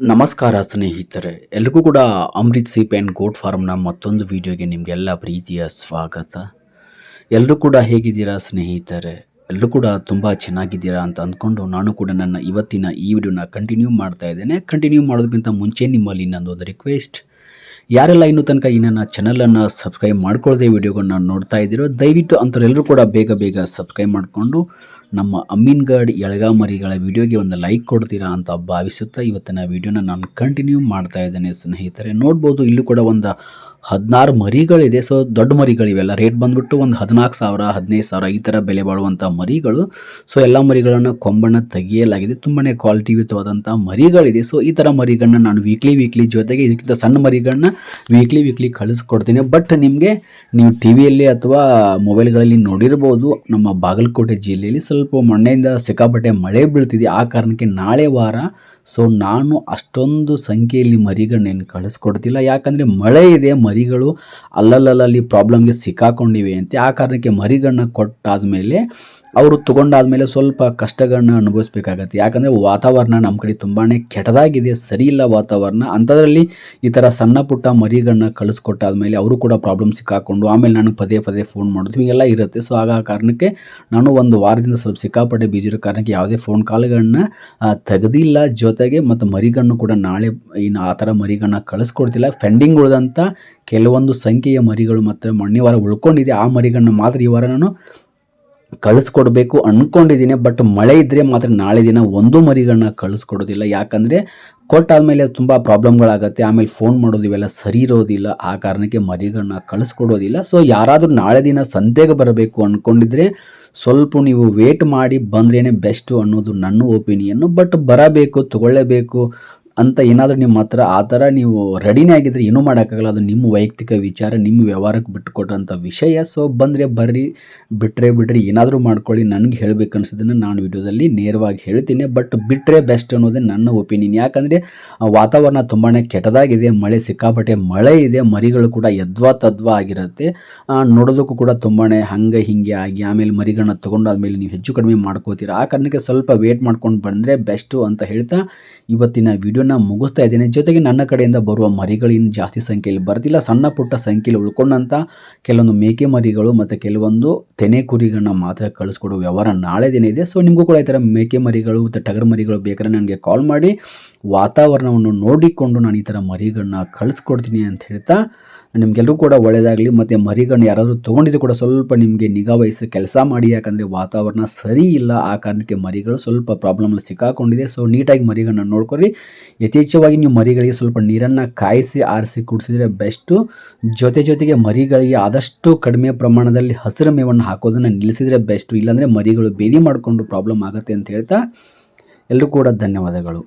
ನಮಸ್ಕಾರ ಸ್ನೇಹಿತರೆ, ಎಲ್ರಿಗೂ ಕೂಡ ಅಮೃತ್ ಸೀಪ್ ಆ್ಯಂಡ್ ಗೋಟ್ ಫಾರ್ಮ್ನ ಮತ್ತೊಂದು ವಿಡಿಯೋಗೆ ನಿಮಗೆಲ್ಲ ಪ್ರೀತಿಯ ಸ್ವಾಗತ. ಎಲ್ಲರೂ ಕೂಡ ಹೇಗಿದ್ದೀರಾ ಸ್ನೇಹಿತರೆ? ಎಲ್ಲರೂ ಕೂಡ ತುಂಬ ಚೆನ್ನಾಗಿದ್ದೀರಾ ಅಂತ ಅಂದ್ಕೊಂಡು ನಾನು ಕೂಡ ನನ್ನ ಇವತ್ತಿನ ಈ ವಿಡಿಯೋನ ಕಂಟಿನ್ಯೂ ಮಾಡ್ತಾ ಇದ್ದೇನೆ. ಕಂಟಿನ್ಯೂ ಮಾಡೋದಕ್ಕಿಂತ ಮುಂಚೆ ನಿಮ್ಮಲ್ಲಿ ನನ್ನೊಂದು ರಿಕ್ವೆಸ್ಟ್ ಯಾರೆಲ್ಲ ಇನ್ನೂ ತನಕ ಈ ನನ್ನ ಚಾನಲನ್ನು ಸಬ್ಸ್ಕ್ರೈಬ್ ಮಾಡ್ಕೊಳ್ಳದೆ ವಿಡಿಯೋಗಳನ್ನ ನೋಡ್ತಾ ಇದ್ದೀರೋ, ದಯವಿಟ್ಟು ಅಂಥವ್ರೆಲ್ಲರೂ ಕೂಡ ಬೇಗ ಬೇಗ ಸಬ್ಸ್ಕ್ರೈಬ್ ಮಾಡಿಕೊಂಡು ನಮ್ಮ ಅಮೀನ್ಗಢ್ ಎಳಗಾ ಮರಿಗಳ ವಿಡಿಯೋಗೆ ಒಂದು ಲೈಕ್ ಕೊಡ್ತೀರಾ ಅಂತ ಭಾವಿಸುತ್ತಾ ಇವತ್ತಿನ ವಿಡಿಯೋನ ನಾನು ಕಂಟಿನ್ಯೂ ಮಾಡ್ತಾ ಇದ್ದೇನೆ ಸ್ನೇಹಿತರೆ. ನೋಡ್ಬೋದು, ಇಲ್ಲೂ ಕೂಡ ಒಂದು ಹದಿನಾರು ಮರಿಗಳಿದೆ. ಸೊ ದೊಡ್ಡ ಮರಿಗಳಿವೆಲ್ಲ ರೇಟ್ ಬಂದ್ಬಿಟ್ಟು ಒಂದು ಹದಿನಾಲ್ಕು ಸಾವಿರ, ಹದಿನೈದು ಸಾವಿರ ಈ ಥರ ಬೆಲೆ ಬಾಳುವಂಥ ಮರಿಗಳು. ಸೊ ಎಲ್ಲ ಮರಿಗಳನ್ನು ಕೊಂಬಣ್ಣ ತೆಗೆಯಲಾಗಿದೆ. ತುಂಬಾ ಕ್ವಾಲಿಟಿಯುತವಾದಂಥ ಮರಿಗಳಿದೆ. ಸೊ ಈ ಥರ ಮರಿಗಳನ್ನ ನಾನು ವೀಕ್ಲಿ ವೀಕ್ಲಿ ಜೊತೆಗೆ ಇದಕ್ಕಿಂತ ಸಣ್ಣ ಮರಿಗಳನ್ನ ವೀಕ್ಲಿ ವೀಕ್ಲಿ ಕಳಿಸ್ಕೊಡ್ತೀನಿ. ಬಟ್ ನಿಮಗೆ ನೀವು ಟಿ ವಿಯಲ್ಲಿ ಅಥವಾ ಮೊಬೈಲ್ಗಳಲ್ಲಿ ನೋಡಿರ್ಬೋದು. ನಮ್ಮ ಬಾಗಲಕೋಟೆ ಜಿಲ್ಲೆಯಲ್ಲಿ ಸ್ವಲ್ಪ ಮೊನ್ನೆಯಿಂದ ಸಿಕ್ಕಾಪಟ್ಟೆ ಮಳೆ ಬೀಳ್ತಿದೆ. ಆ ಕಾರಣಕ್ಕೆ ನಾಳೆ ವಾರ ಸೊ ನಾನು ಅಷ್ಟೊಂದು ಸಂಖ್ಯೆಯಲ್ಲಿ ಮರಿಗಳನ್ನೇನು ಕಳಿಸ್ಕೊಡ್ತಿಲ್ಲ. ಯಾಕಂದರೆ ಮಳೆ ಇದೆ ಮರಿಗಳು ಅಲ್ಲಲ್ಲಲ್ಲಿ ಪ್ರಾಬ್ಲಮ್ಗೆ ಸಿಕ್ಕಾಕೊಂಡಿವೆ ಅಂತ. ಆ ಕಾರಣಕ್ಕೆ ಮರಿಗಳನ್ನ ಕೊಟ್ಟಾದಮೇಲೆ ಅವರು ತೊಗೊಂಡಾದ್ಮೇಲೆ ಸ್ವಲ್ಪ ಕಷ್ಟಗಳನ್ನ ಅನುಭವಿಸ್ಬೇಕಾಗತ್ತೆ. ಯಾಕಂದರೆ ವಾತಾವರಣ ನಮ್ಮ ಕಡೆ ತುಂಬಾ ಕೆಟ್ಟದಾಗಿದೆ ಸರಿ ಇಲ್ಲ ವಾತಾವರಣ. ಅಂಥದ್ರಲ್ಲಿ ಈ ಥರ ಸಣ್ಣ ಪುಟ್ಟ ಮರಿಗಳನ್ನ ಕಳಿಸ್ಕೊಟ್ಟಾದ್ಮೇಲೆ ಅವರು ಕೂಡ ಪ್ರಾಬ್ಲಮ್ ಸಿಕ್ಕಾಕೊಂಡು, ಆಮೇಲೆ ನನಗೆ ಪದೇ ಪದೇ ಫೋನ್ ಮಾಡೋದು ಹೀಗೆಲ್ಲ ಇರುತ್ತೆ. ಸೊ, ಆಗ ಕಾರಣಕ್ಕೆ ನಾನು ಒಂದು ವಾರದಿಂದ ಸ್ವಲ್ಪ ಸಿಕ್ಕಾಪಟ್ಟೆ ಬೀಜಿರೋ ಕಾರಣಕ್ಕೆ ಯಾವುದೇ ಫೋನ್ ಕಾಲ್ಗಳನ್ನ ತೆಗೆದಿಲ್ಲ. ಜೊತೆಗೆ ಮತ್ತು ಮರಿಗಳನ್ನು ಕೂಡ ನಾಳೆ ಇನ್ನು ಆ ಥರ ಮರಿಗಳನ್ನ ಕಳಿಸ್ಕೊಡ್ತಿಲ್ಲ. ಫೆಂಡಿಂಗ್ ಉಳಿದಂಥ ಕೆಲವೊಂದು ಸಂಖ್ಯೆಯ ಮರಿಗಳು ಮಾತ್ರ ಮೊನ್ನೆ ವಾರ ಉಳ್ಕೊಂಡಿದೆ. ಆ ಮರಿಗಳನ್ನ ಮಾತ್ರ ಈ ವಾರ ನಾನು ಕಳಿಸ್ಕೊಡ್ಬೇಕು ಅಂದ್ಕೊಂಡಿದ್ದೀನಿ ಬಟ್ ಮಳೆ ಇದ್ದರೆ ಮಾತ್ರ ನಾಳೆ ದಿನ ಒಂದು ಮರಿಗಳನ್ನ ಕಳಿಸ್ಕೊಡೋದಿಲ್ಲ. ಯಾಕಂದರೆ ಕೊಟ್ಟಾದಮೇಲೆ ತುಂಬ ಪ್ರಾಬ್ಲಮ್ಗಳಾಗತ್ತೆ. ಆಮೇಲೆ ಫೋನ್ ಮಾಡೋದು ಇವೆಲ್ಲ ಸರಿ ಇರೋದಿಲ್ಲ. ಆ ಕಾರಣಕ್ಕೆ ಮರಿಗಳನ್ನ ಕಳಿಸ್ಕೊಡೋದಿಲ್ಲ. ಸೊ ಯಾರಾದರೂ ನಾಳೆ ದಿನ ಸಂತೆಗೆ ಬರಬೇಕು ಅಂದ್ಕೊಂಡಿದ್ರೆ ಸ್ವಲ್ಪ ನೀವು ವೇಟ್ ಮಾಡಿ ಬಂದ್ರೇ ಬೆಸ್ಟು ಅನ್ನೋದು ನನ್ನ ಒಪಿನಿಯನ್ನು ಬಟ್ ಬರಬೇಕು, ತಗೊಳ್ಳೇಬೇಕು. ಅಂತ ಏನಾದರೂ ನಿಮ್ಮ ಹತ್ರ ಆ ಥರ ನೀವು ರೆಡಿನೇ ಆಗಿದ್ರೆ ಏನೂ ಮಾಡೋಕ್ಕಾಗಲ್ಲ. ಅದು ನಿಮ್ಮ ವೈಯಕ್ತಿಕ ವಿಚಾರ, ನಿಮ್ಮ ವ್ಯವಹಾರಕ್ಕೆ ಬಿಟ್ಟುಕೊಟ್ಟಂಥ ವಿಷಯ. ಸೊ ಬಂದರೆ ಬರ್ರಿ ಬಿಟ್ಟರೆ ಬಿಡ್ರಿ, ಏನಾದರೂ ಮಾಡ್ಕೊಳ್ಳಿ. ನನಗೆ ಹೇಳಬೇಕು ಅನಿಸೋದನ್ನು ನಾನು ವಿಡಿಯೋದಲ್ಲಿ ನೇರವಾಗಿ ಹೇಳ್ತೀನಿ. ಬಟ್ ಬಿಟ್ಟರೆ ಬೆಸ್ಟ್ ಅನ್ನೋದೇ ನನ್ನ ಒಪಿನಿಯನ್ ಯಾಕಂದರೆ ವಾತಾವರಣ ತುಂಬಾ ಕೆಟ್ಟದಾಗಿದೆ. ಮಳೆ ಸಿಕ್ಕಾಪಟ್ಟೆ ಮಳೆ ಇದೆ. ಮರಿಗಳು ಕೂಡ ಯದ್ವಾ ತದ್ವಾ ಆಗಿರುತ್ತೆ ನೋಡೋದಕ್ಕೂ ಕೂಡ ತುಂಬಾ ಹಂಗೆ ಹಿಂಗೆ ಆಗಿ, ಆಮೇಲೆ ಮರಿಗಳನ್ನ ತೊಗೊಂಡಾದ್ಮೇಲೆ ನೀವು ಹೆಚ್ಚು ಕಡಿಮೆ ಮಾಡ್ಕೋತೀರ. ಆ ಕಾರಣಕ್ಕೆ ಸ್ವಲ್ಪ ವೇಟ್ ಮಾಡ್ಕೊಂಡು ಬಂದರೆ ಬೆಸ್ಟು ಅಂತ ಹೇಳ್ತಾ ಇವತ್ತಿನ ವಿಡಿಯೋ ಮುಗಿಸ್ತಾ ಇದ್ದೇನೆ. ಜೊತೆಗೆ ನನ್ನ ಕಡೆಯಿಂದ ಬರುವ ಮರಿಗಳೇನು ಜಾಸ್ತಿ ಸಂಖ್ಯೆಯಲ್ಲಿ ಬರ್ತಿಲ್ಲ ಸಣ್ಣ ಪುಟ್ಟ ಸಂಖ್ಯೆಯಲ್ಲಿ ಉಳ್ಕೊಂಡಂಥ ಕೆಲವೊಂದು ಮೇಕೆ ಮರಿಗಳು ಮತ್ತು ಕೆಲವೊಂದು ತೆನೆ ಕುರಿಗಳನ್ನ ಮಾತ್ರ ಕಳಿಸ್ಕೊಡುವ ವ್ಯವಹಾರ ನಾಳೆ ದಿನ ಇದೆ. ಸೊ ನಿಮಗೂ ಕೂಡ ಈ ಥರ ಮೇಕೆ ಮರಿಗಳು ಮತ್ತು ಟಗರ್ ಮರಿಗಳು ಬೇಕಾದ್ರೆ ನನಗೆ ಕಾಲ್ ಮಾಡಿ. ವಾತಾವರಣವನ್ನು ನೋಡಿಕೊಂಡು ನಾನು ಈ ಥರ ಮರಿಗಳನ್ನ ಕಳಿಸ್ಕೊಡ್ತೀನಿ ಅಂತ ಹೇಳ್ತಾ ನಿಮಗೆಲ್ಲರೂ ಕೂಡ ಒಳ್ಳೆಯದಾಗಲಿ ಮತ್ತು ಮರಿಗಳನ್ನ ಯಾರಾದರೂ ತೊಗೊಂಡಿದ್ದು ಕೂಡ ಸ್ವಲ್ಪ ನಿಮಗೆ ನಿಗಾ ವಹಿಸಿ ಕೆಲಸ ಮಾಡಿ. ಯಾಕಂದರೆ ವಾತಾವರಣ ಸರಿ ಇಲ್ಲ, ಆ ಕಾರಣಕ್ಕೆ ಮರಿಗಳು ಸ್ವಲ್ಪ ಪ್ರಾಬ್ಲಮಲ್ಲಿ ಸಿಕ್ಕಾಕೊಂಡಿದೆ. ಸೊ ನೀಟಾಗಿ ಮರಿಗಳನ್ನ ನೋಡ್ಕೊರಿ ಯಥೇಚ್ಛವಾಗಿ ನೀವು ಮರಿಗಳಿಗೆ ಸ್ವಲ್ಪ ನೀರನ್ನು ಕಾಯಿಸಿ, ಆರಿಸಿ ಕುಡಿಸಿದ್ರೆ ಬೆಸ್ಟು. ಜೊತೆ ಜೊತೆಗೆ ಮರಿಗಳಿಗೆ ಆದಷ್ಟು ಕಡಿಮೆ ಪ್ರಮಾಣದಲ್ಲಿ ಹಸಿರು ಮೇವನ್ನು ಹಾಕೋದನ್ನು ನಿಲ್ಲಿಸಿದರೆ ಬೆಸ್ಟು. ಇಲ್ಲಾಂದರೆ ಮರಿಗಳು ಬೇದಿ ಮಾಡಿಕೊಂಡು ಪ್ರಾಬ್ಲಮ್ ಆಗುತ್ತೆ ಅಂತ ಹೇಳ್ತಾ ಎಲ್ಲರೂ ಕೂಡ ಧನ್ಯವಾದಗಳು.